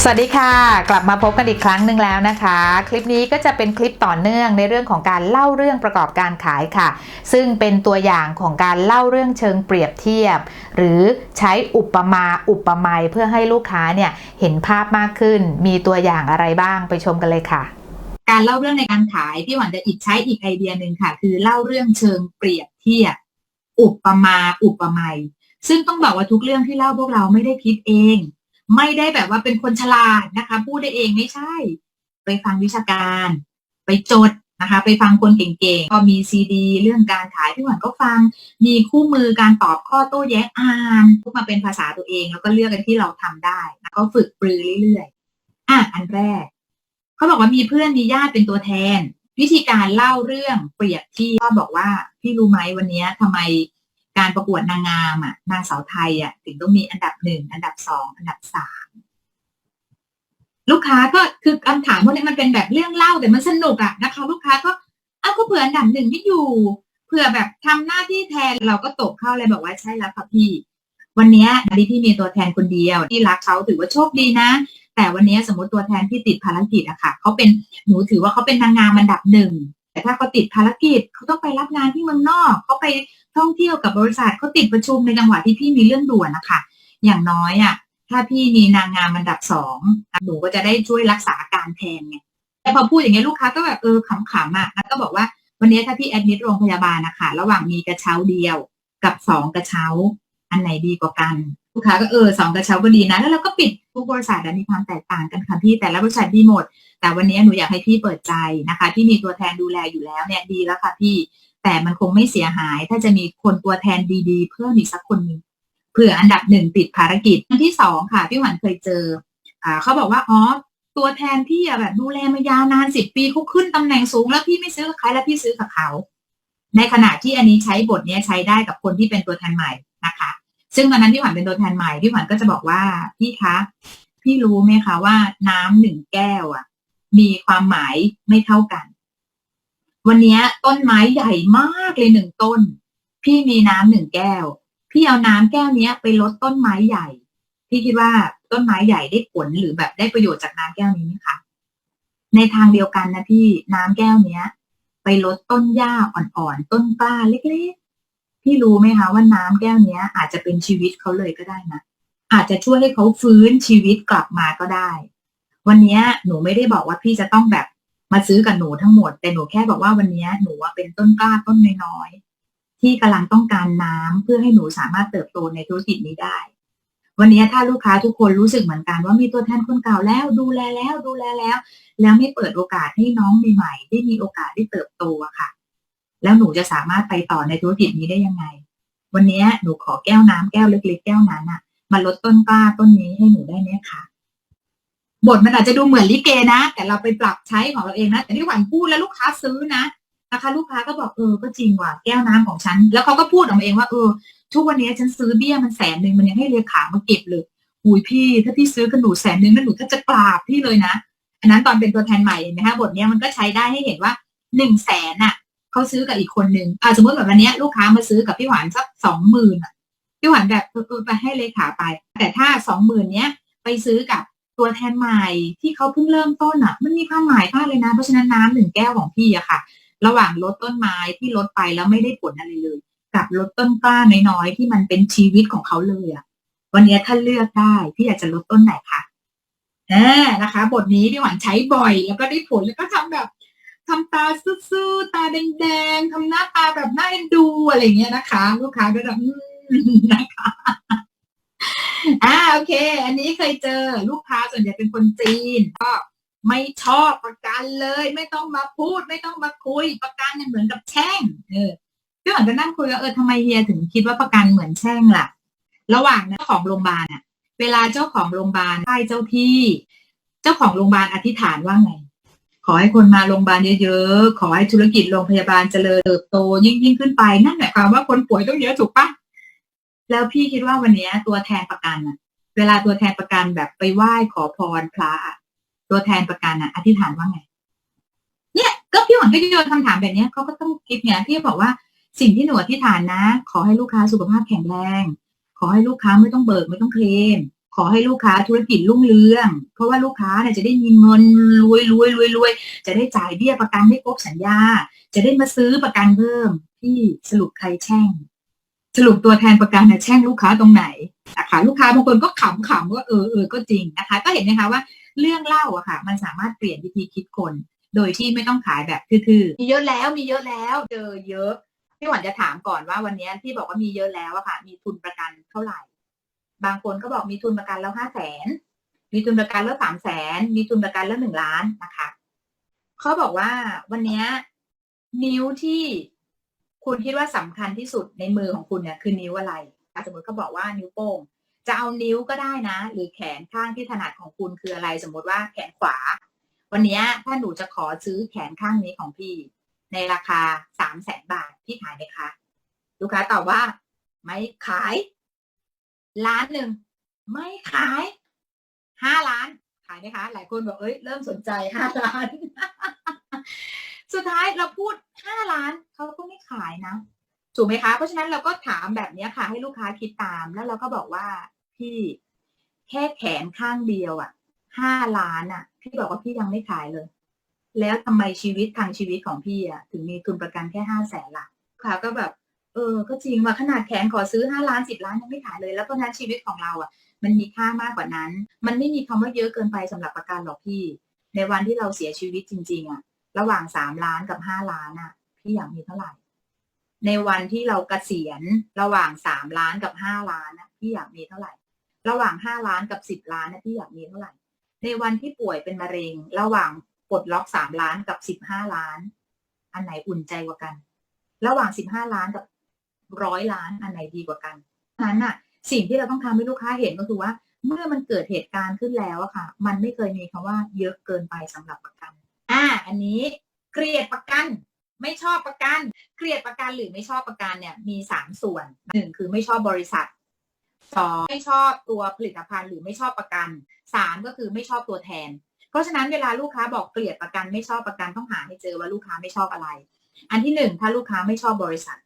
สวัสดีค่ะ กลับมาพบกันอีกครั้งหนึ่งแล้วนะคะ คลิปนี้ก็จะเป็นคลิปต่อเนื่องในเรื่องของการเล่าเรื่องประกอบการขายค่ะ ซึ่งเป็นตัวอย่างของการเล่าเรื่องเชิงเปรียบเทียบ หรือใช้อุปมาอุปไมยเพื่อให้ลูกค้าเนี่ยเห็นภาพมากขึ้น มีตัวอย่างอะไรบ้างไปชมกันเลยค่ะ การเล่าเรื่องในการขายพี่หวันจะอีกใช้อีกไอเดียหนึ่งค่ะ คือเล่าเรื่องเชิงเปรียบเทียบ อุปมาอุปไมยซึ่งต้องบอกว่าทุกเรื่องที่เล่าพวกเราไม่ได้คิดเอง ไม่ได้แบบว่าเป็นคนฉลาดนะคะ พูดได้เองไม่ใช่ ไปฟังวิชาการ ไปจดนะคะ ไปฟังคนเก่งๆก็มีซีดี เรื่องการขายพี่หวันก็ฟัง มีคู่มือการตอบข้อโต้แย้งอ่านพูดมาเป็นภาษาตัวเอง แล้วก็เลือกกันที่เราทำได้แล้วก็ฝึกปรือเรื่อยๆอะอันแรกเขาบอกว่ามีเพื่อนมีญาติเป็นตัวแทน วิธีการเล่าเรื่องเปรียบเที่ก็บอกว่าพี่รู้ไหมวันนี้ทำไม การประกวดนางงามอะนางสาวไทยอะถึงต้องมีอันดับหนึ่งอันดับสองอันดับสามลูกค้าก็คือคำถามพวกนี้มันเป็นแบบเรื่องเล่าแต่มันสนุกอะนะคะลูกค้าก็อ้าวก็เผื่ออันดับหนึ่งไม่อยู่เผื่อแบบทำหน้าที่แทนเราก็ตกเข้าเลยบอกว่าใช่แล้วค่ะพี่ วันนี้ที่พี่มีตัวแทนคนเดียว ที่รักเขาถือว่าโชคดีนะ แต่วันนี้สมมติตัวแทนที่ติดภารกิจอะค่ะเขาเป็นหนูถือว่าเขาเป็นนางงามอันดับหนึ่ง แต่ถ้าเขาติดภารกิจเขาต้องไปรับงานที่เมืองนอกเขาไปท่องเที่ยวกับบริษัทเขาติดประชุมในจังหวะที่พี่มีเรื่องด่วนนะคะอย่างน้อยอะถ้าพี่มีนางงามอันดับสองหนูก็จะได้ช่วยรักษาการแทนไงแต่พอพูดอย่างเงี้ยลูกค้าก็แบบเออขำๆอะแล้วก็บอกว่าวันนี้ถ้าพี่แอดมิดโรงพยาบาลนะคะระหว่างมีกระเช้าเดียวกับสองกระเช้าอันไหนดีกว่ากัน ลูกค้าก็เออสองกระเช้าก็ดีนะ แล้วเราก็ปิดทุกบริษัทอะมีความแตกต่างกันค่ะพี่แต่ละบริษัทดีหมด แต่วันนี้หนูอยากให้พี่เปิดใจนะคะ ที่มีตัวแทนดูแลอยู่แล้วเนี่ยดีแล้วค่ะพี่ แต่มันคงไม่เสียหาย ถ้าจะมีคนตัวแทนดีๆ เพิ่มอีกสักคนหนึ่งเผื่ออันดับหนึ่งติดภารกิจอันที่สองค่ะพี่หวันเคยเจออ่าเขาบอกว่าอ๋อตัวแทนพี่อะแบบดูแลมายาวนานสิบปีเขาขึ้นตำแหน่งสูง แล้วพี่ไม่ซื้อกับใครแล้วพี่ซื้อกับเขา ในขณะที่อันนี้ใช้บทนี้ใช้ได้กับคนที่เป็นตัวแทนใหม่นะคะ ซึ่งตอนนั้นพี่หวันเป็นตัวแทนใหม่พี่หวันก็จะบอกว่าพี่คะพี่รู้ไหมคะว่าน้ำหนึ่งแก้ว อะ มีความหมายไม่เท่ากัน วันนี้ต้นไม้ใหญ่มากเลยหนึ่งต้น พี่มีน้ำหนึ่งแก้ว พี่เอาน้ำแก้วนี้ไปลดต้นไม้ใหญ่ พี่คิดว่าต้นไม้ใหญ่ได้ผลหรือแบบได้ประโยชน์จากน้ำแก้วนี้ไหมคะในทางเดียวกันนะพี่น้ำแก้วเนี้ย ไปลดต้นหญ้าอ่อนๆต้นกล้าเล็ก พี่รู้ไหมคะว่าน้ำแก้วเนี้ย อาจจะเป็นชีวิตเขาเลยก็ได้นะอาจจะช่วยให้เขาฟื้นชีวิตกลับมาก็ได้ วันนี้หนูไม่ได้บอกว่าพี่จะต้องแบบมาซื้อกับหนูทั้งหมด แต่หนูแค่บอกว่าวันนี้หนูว่าเป็นต้นกล้าต้นน้อยๆที่กำลังต้องการน้ำเพื่อให้หนูสามารถเติบโตในธุรกิจนี้ได้ วันนี้ถ้าลูกค้าทุกคนรู้สึกเหมือนกันว่ามีตัวแทนคนเก่าแล้ว ดูแลแล้วดูแลแล้ว แล้วไม่เปิดโอกาสให้น้องใหม่ๆได้มีโอกาสได้เติบโตอะค่ะ แล้วหนูจะสามารถไปต่อในธุรกิจนี้ได้ยังไง วันนี้หนูขอแก้วน้ำแก้วเล็กๆแก้วนั้นอะมาลดต้นกล้าต้นนี้ให้หนูได้ไหมคะบทมันอาจจะดูเหมือนลิเกนะ แต่เราไปปรับใช้ของเราเองนะ แต่ที่หวานพูดแล้วลูกค้าซื้อนะนะคะ ลูกค้าก็บอกเออก็จริงว่ะแก้วน้ำของฉัน แล้วเขาก็พูดออกมาเองว่าเออทุกวันนี้ฉันซื้อเบี้ยมันแสนหนึ่งมันยังให้เลขามาเก็บเลยหุยพี่ ถ้าพี่ซื้อกับหนูแสนหนึ่งนั่นหนูถ้าจะกราบพี่เลยนะ อันนั้นตอนเป็นตัวแทนใหม่เนไหมคะบทเนี้ยมันก็ใช้ได้ให้เห็นว่าหนึ่งแสนอะ เขาซื้อกับอีกคนนึงอ่าสมมติแบบวันนี้ลูกค้ามาซื้อกับพี่หวานสักสองหมื่นอะพี่หวานแบบเออไปให้เลขาไป แต่ถ้าสองหมื่นเนี้ยไปซื้อกับตัวแทนใหม่ที่เขาเพิ่งเริ่มต้นอะ มันมีความหมายมากเลยนะ เพราะฉะนั้นน้ำหนึ่งแก้วของพี่อะค่ะ ระหว่างลดต้นไม้ที่ลดไปแล้วไม่ได้ผลอะไรเลย กับลดต้นกล้าน้อยๆที่มันเป็นชีวิตของเขาเลยอะวันนี้ถ้าเลือกได้พี่อยากจะลดต้นไหนคะแหมนะคะ บทนี้พี่หวานใช้บ่อย แล้วก็ได้ผลแล้วก็ทำแบบ ทำตาซื่อๆตาแดงๆทำหน้าตาแบบน่าเอ็นดูอะไรอย่างเงี้ยนะคะ ลูกค้าก็แบบนะคะอ่าโอเค อันนี้เคยเจอลูกค้าส่วนใหญ่เป็นคนจีน ก็ไม่ชอบประกันเลย ไม่ต้องมาพูด ไม่ต้องมาคุยประกันเนี่ยเหมือนกับแช่ง เออพี่หวานก็นั่งคุยว่าเออทำไมเฮียถึงคิดว่าประกันเหมือนแช่งล่ะ ระหว่างนะเจ้าของโรงพยาบาลอะเวลาเจ้าของโรงพยาบาลไหว้เจ้าที่ เจ้าของโรงพยาบาลอธิษฐานว่าไง ขอให้คนมาโรงพยาบาลเยอะๆ ขอให้ธุรกิจโรงพยาบาลเจริญเติบโตยิ่งยิ่งขึ้นไปนั่นหมายความว่าคนป่วยต้องเยอะถูกปะแล้วพี่คิดว่าวันนี้ตัวแทนประกันอะเวลาตัวแทนประกันแบบไปไหว้ขอพรพระตัวแทนประกันอะอธิษฐานว่าไง เนี่ยก็พี่หวังก็โยนคำถามแบบนี้เขาก็ต้องคิดเนี่ยที่บอกว่าสิ่งที่หนูอธิษฐานนะ ขอให้ลูกค้าสุขภาพแข็งแรง ขอให้ลูกค้าไม่ต้องเบิกไม่ต้องเคลม ขอให้ลูกค้าธุรกิจรุ่งเรือง เพราะว่าลูกค้าเนี่ยจะได้มีเงินรวยรวยรวยรวยจะได้จ่ายเบี้ยประกันให้ครบสัญญา จะได้มาซื้อประกันเพิ่มที่สรุปใครแช่ง สรุปตัวแทนประกันนะแช่งลูกค้าตรงไหนนะคะลูกค้าบางคนก็ขำๆว่าเออเออก็จริงนะคะ ก็เห็นไหมคะว่าเรื่องเล่าอะค่ะ มันสามารถเปลี่ยนวิธีคิดคน โดยที่ไม่ต้องขายแบบทื่อๆมีเยอะแล้วมีเยอะแล้วเจอเยอะพี่หวันจะถามก่อนว่าวันนี้ที่บอกว่ามีเยอะแล้วอะค่ะ มีทุนประกันเท่าไหร่ บางคนก็บอกมีทุนประกันแล้วห้าแสนมีทุนประกันแล้วสามแสนมีทุนประกันแล้วหนึ่งล้านนะคะเขาบอกว่าวันนี้นิ้วที่คุณคิดว่าสำคัญที่สุดในมือของคุณเนี่ยคือนิ้วอะไรสมมติเขาบอกว่านิ้วโป้งจะเอานิ้วก็ได้นะ หรือแขนข้างที่ถนัดของคุณคืออะไร สมมติว่าแขนขวา วันนี้ถ้าหนูจะขอซื้อแขนข้างนี้ของพี่ ในราคาสามแสนบาทพี่ขายไหมคะ ลูกค้าตอบว่า ไม่ขาย ล้านหนึ่งไม่ขายห้าล้าน ขายไหมคะ หลายคนบอกเอ้ยเริ่มสนใจห้าล้าน สุดท้ายเราพูดห้าล้านเขาก็ไม่ขายนะถูกไหมคะ เพราะฉะนั้นเราก็ถามแบบนี้ค่ะ ให้ลูกค้าคิดตาม แล้วเราก็บอกว่าพี่แค่แขนข้างเดียวอะห้าล้านอะ พี่บอกว่าพี่ยังไม่ขายเลย แล้วทำไมชีวิตทางชีวิตของพี่อะ ถึงมีทุนประกันแค่ห้าแสนล่ะลูกค้าก็แบบ เออ ก็จริงว่าขนาดแขนขอซื้อห้าล้านสิบล้านยังไม่ขายเลย แล้วเพราะฉะนั้นชีวิตของเราอะ มันมีค่ามากกว่านั้น มันไม่มีคำว่าเยอะเกินไปสำหรับประกันหรอกพี่ ในวันที่เราเสียชีวิตจริง ๆ อะ ระหว่างสามล้านกับห้าล้านอะ พี่อยากมีเท่าไหร่ ในวันที่เราเกษียณระหว่างสามล้านกับห้าล้านอะพี่อยากมีเท่าไหร่ ระหว่างห้าล้านกับสิบล้านนะพี่อยากมีเท่าไหร่ ในวันที่ป่วยเป็นมะเร็ง ระหว่างปลดล็อกสามล้านกับสิบห้าล้าน อันไหนอุ่นใจกว่ากัน ระหว่างสิบห้าล้านกับ ร้อยล้านอันไหนดีกว่ากันนั้นน่ะสิ่งที่เราต้องทำให้ลูกค้าเห็นก็คือว่า เมื่อมันเกิดเหตุการณ์ขึ้นแล้วอะค่ะ มันไม่เคยมีคำว่าเยอะเกินไปสำหรับประกัน อ่า อันนี้เกลียดประกัน ไม่ชอบประกัน เกลียดประกันหรือไม่ชอบประกันเนี่ยมีสามส่วนหนึ่งคือไม่ชอบบริษัทสองไม่ชอบตัวผลิตภัณฑ์หรือไม่ชอบประกันสามก็คือไม่ชอบตัวแทน เพราะฉะนั้นเวลาลูกค้าบอกเกลียดประกันไม่ชอบประกันต้องหาให้เจอว่าลูกค้าไม่ชอบอะไร อันที่หนึ่งถ้าลูกค้าไม่ชอบบริษัท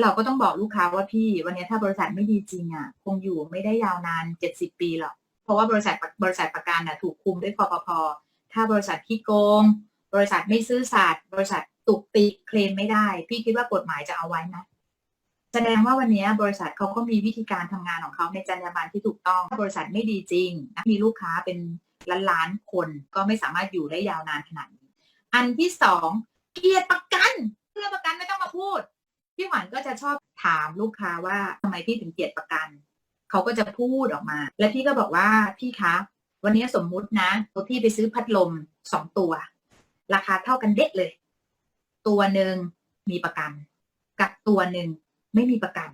เราก็ต้องบอกลูกค้าว่าพี่ วันนี้ถ้าบริษัทไม่ดีจริงอะ คงอยู่ไม่ได้ยาวนานเจ็ดสิบปีหรอกเพราะว่าบริษัทบริษัทประกันน่ะถูกคุมด้วยคอปพอถ้าบริษัทขี้โกง บริษัทไม่ซื่อสัตย์บริษัทตุกติกเคลมไม่ได้ พี่คิดว่ากฎหมายจะเอาไว้ไหมแสดงว่าวันนี้บริษัทเขาก็มีวิธีการทำงานของเขาในจรรยาบรรณที่ถูกต้องถ้าบริษัทไม่ดีจริงนะมีลูกค้าเป็นล้านล้านคนก็ไม่สามารถอยู่ได้ยาวนานขนาดนี้ อันที่สองเกลียดประกันเรื่อประกันไม่ต้องมาพูด พี่หวานก็จะชอบถามลูกค้าว่าทำไมพี่ถึงเกลียดประกัน เขาก็จะพูดออกมา และพี่ก็บอกว่าพี่คะวันนี้สมมุตินะพี่ไปซื้อพัดลมสองตัว ราคาเท่ากันเด็ดเลย ตัวหนึ่งมีประกัน กับตัวหนึ่งไม่มีประกัน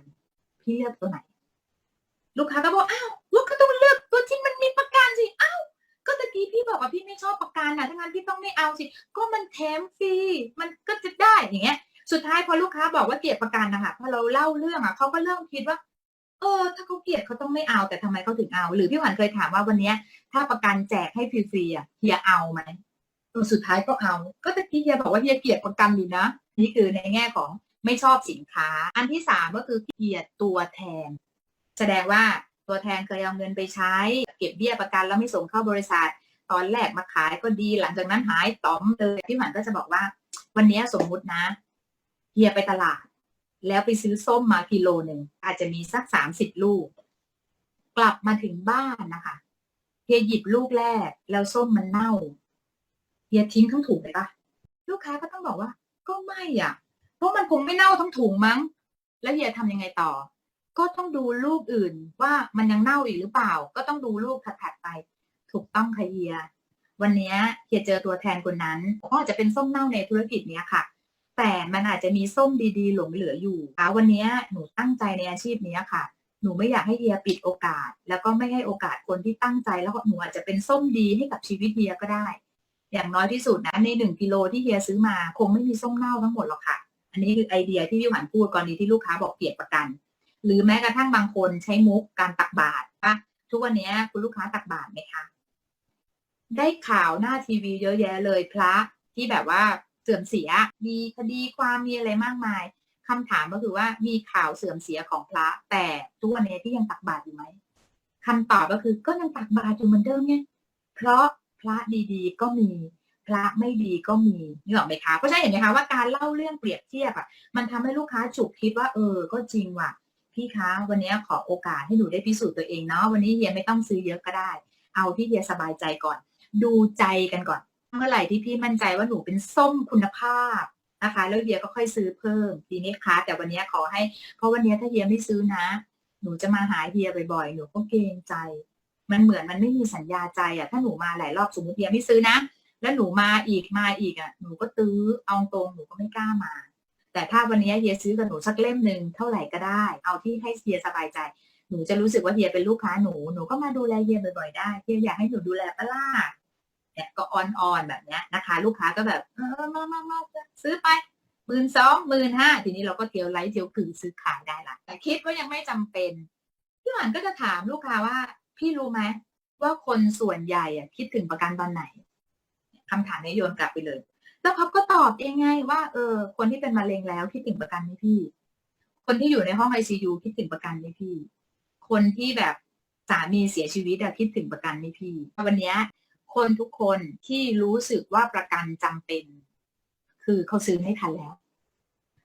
พี่เลือกตัวไหน ลูกค้าก็บอกอ้าวลูกก็ต้องเลือกตัวที่มันมีประกันสิอ้าวก็ตะกี้พี่บอกว่าพี่ไม่ชอบประกันนะถ้างั้นพี่ต้องไม่เอาสิก็มันแถมฟรีมันก็จะได้อย่างเงี้ย สุดท้ายพอลูกค้าบอกว่าเกลียดประกันนะคะพอเราเล่าเรื่องอะเขาก็เริ่มคิดว่า เออ ถ้าเขาเกลียดเขาต้องไม่เอาแต่ทำไมเขาถึงเอา หรือพี่หวันเคยถามว่าวันเนี้ย ถ้าประกันแจกให้ฟรีๆอะเฮียเอาไหมสุดท้ายก็เอา ก็ตะกี้เฮียบอกว่าเฮียเกลียดประกันอยู่นะ นี่คือในแง่ของไม่ชอบสินค้า อันที่สามก็คือเกลียดตัวแทน แสดงว่าตัวแทนเคยเอาเงินไปใช้ เก็บเบี้ยประกันแล้วไม่ส่งเข้าบริษัท ตอนแรกมาขายก็ดีหลังจากนั้นหายต้อมเลยพี่หวันก็จะบอกว่า วันนี้สมมุตินะ เฮียไปตลาด แล้วไปซื้อส้มมากิโลหนึ่งอาจจะมีสักสามสิบลูก กลับมาถึงบ้านนะคะเฮียหยิบลูกแรก แล้วส้มมันเน่าเฮียทิ้งทั้งถุงเลยปะลูกค้าก็ต้องบอกว่า ก็ไม่อะ เพราะมันคงไม่เน่าทั้งถุงมั้ง แล้วเฮียทำยังไงต่อ ก็ต้องดูลูกอื่นว่ามันยังเน่าอีกหรือเปล่า ก็ต้องดูลูกถัดๆไป ถูกต้องค่ะเฮียวันนี้เฮียเจอตัวแทนคนนั้นก็อาจจะเป็นส้มเน่าในธุรกิจเนี้ยค่ะ แต่มันอาจจะมีส้มดีๆ หลงเหลืออยู่ค่ะวันนี้หนูตั้งใจในอาชีพนี้ค่ะ หนูไม่อยากให้เฮียปิดโอกาส แล้วก็ไม่ให้โอกาสคนที่ตั้งใจแล้วก็หนูอาจจะเป็นส้มดีให้กับชีวิตเฮียก็ได้ อย่างน้อยที่สุดนะในหนึ่งกิโลที่เฮียซื้อมาคงไม่มีส้มเน่าทั้งหมดหรอกค่ะ อันนี้คือไอเดียที่พี่หวานพูดกรณีที่ลูกค้าบอกเกลียดประกัน หรือแม้กระทั่งบางคนใช้มุกการตักบาตรปะทุกวันนี้คุณลูกค้าตักบาตรไหมคะได้ข่าวหน้าทีวีเยอะแยะเลยพระที่แบบว่า เสื่อมเสีย มีคดีความมีอะไรมากมายคำถามก็คือว่ามีข่าวเสื่อมเสียของพระ แต่ทุกวันนี้ที่ยังตักบาตรอยู่ไหมคำตอบก็คือก็ยังตักบาตรอยู่เหมือนเดิมไงเพราะพระดีๆก็มีพระไม่ดีก็มีนี่หรอกไหมคะเพราะฉะนั้นเห็นไหมคะว่าการเล่าเรื่องเปรียบเทียบอะมันทำให้ลูกค้าฉุกคิดว่าเออก็จริงว่ะ พี่คะวันนี้ขอโอกาสให้หนูได้พิสูจน์ตัวเองเนาะวันนี้เฮียไม่ต้องซื้อเยอะก็ได้ เอาที่เฮียสบายใจก่อน ดูใจกันก่อน เมื่อไหร่ที่พี่มั่นใจว่าหนูเป็นส้มคุณภาพนะคะแล้วเฮียก็ค่อยซื้อเพิ่มทีนี้คะแต่วันนี้ขอให้ เพราะวันนี้ถ้าเฮียไม่ซื้อนะ หนูจะมาหาเฮียบ่อยๆ หนูก็เกรงใจ มันเหมือนมันไม่มีสัญญาใจอะถ้าหนูมาหลายรอบสมมติเฮียไม่ซื้อนะ แล้วหนูมาอีกมาอีกอะหนูก็ตื้อเอาตรงหนูก็ไม่กล้ามา แต่ถ้าวันนี้เฮียซื้อกับหนูสักเล่มหนึ่งเท่าไหร่ก็ได้ เอาที่ให้เฮียสบายใจ หนูจะรู้สึกว่าเฮียเป็นลูกค้าหนูหนูก็มาดูแลเฮียบ่อยๆได้เฮียอยากให้หนูดูแลปะล่า เนี่ยก็อ่อนๆแบบเนี้ยนะคะ ลูกค้าก็แบบเออมามามาซื้อไปหมื่นสองหมื่นห้าทีนี้เราก็เที่ยวไลฟ์เที่ยวกึ่งซื้อขายได้ละแต่คิดว่ายังไม่จำเป็นพี่หวานก็จะถามลูกค้าว่า พี่รู้ไหมว่าคนส่วนใหญ่อะคิดถึงประกันตอนไหนคำถามนี้โยนกลับไปเลย แล้วเขาก็ตอบเองไงว่าเออ คนที่เป็นมะเร็งแล้วคิดถึงประกันไหมพี่ คนที่อยู่ในห้องไอซียูคิดถึงประกันไหมพี่ คนที่แบบสามีเสียชีวิตอะคิดถึงประกันไหมพี่ วันนี้ คนทุกคนที่รู้สึกว่าประกันจำเป็น คือเขาซื้อไม่ทันแล้ว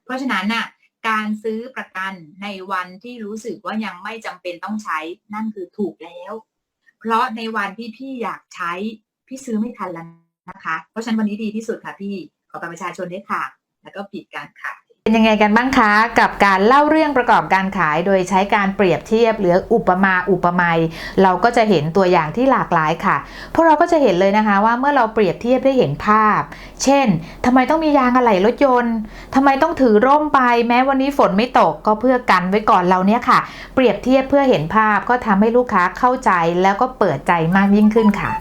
เพราะฉะนั้นน่ะ การซื้อประกันในวันที่รู้สึกว่ายังไม่จำเป็นต้องใช้นั่นคือถูกแล้ว เพราะในวันที่พี่อยากใช้ พี่ซื้อไม่ทันแล้วนะคะ เพราะฉะนั้นวันนี้ดีที่สุดค่ะพี่ขอประชาชนด้วยค่ะ แล้วก็ปิดการขาย เป็นยังไงกันบ้างคะกับการเล่าเรื่องประกอบการขายโดยใช้การเปรียบเทียบหรืออุปมาอุปไมยเราก็จะเห็นตัวอย่างที่หลากหลายค่ะพวกเราก็จะเห็นเลยนะคะว่าเมื่อเราเปรียบเทียบได้เห็นภาพ เช่นทำไมต้องมียางอะไหล่รถยนต์ทำไมต้องถือร่มไป แม้วันนี้ฝนไม่ตกก็เพื่อกันไว้ก่อนเราเนี่ยค่ะ เปรียบเทียบเพื่อเห็นภาพก็ทำให้ลูกค้าเข้าใจแล้วก็เปิดใจมากยิ่งขึ้นค่ะ